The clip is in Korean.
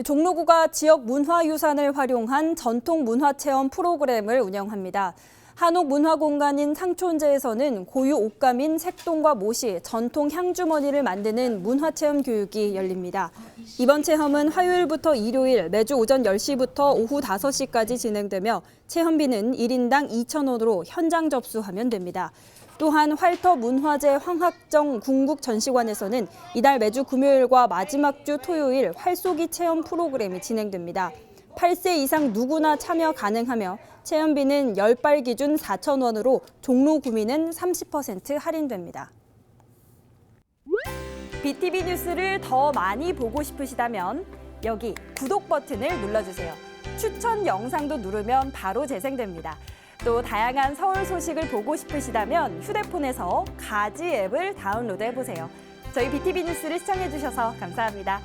종로구가 지역 문화유산을 활용한 전통 문화체험 프로그램을 운영합니다. 한옥 문화공간인 상촌제에서는 고유 옷감인 색동과 못이 전통 향주머니를 만드는 문화체험 교육이 열립니다. 이번 체험은 화요일부터 일요일 매주 오전 10시부터 오후 5시까지 진행되며 체험비는 1인당 2,000원으로 현장 접수하면 됩니다. 또한 활터 문화재 황학정 궁국전시관에서는 이달 매주 금요일과 마지막 주 토요일 활쏘기 체험 프로그램이 진행됩니다. 8세 이상 누구나 참여 가능하며 체험비는 10발 기준 4,000원으로 종로 구민은 30% 할인됩니다. BTV 뉴스를 더 많이 보고 싶으시다면 여기 구독 버튼을 눌러주세요. 추천 영상도 누르면 바로 재생됩니다. 또 다양한 서울 소식을 보고 싶으시다면 휴대폰에서 가지 앱을 다운로드 해 보세요. 저희 BTV 뉴스를 시청해 주셔서 감사합니다.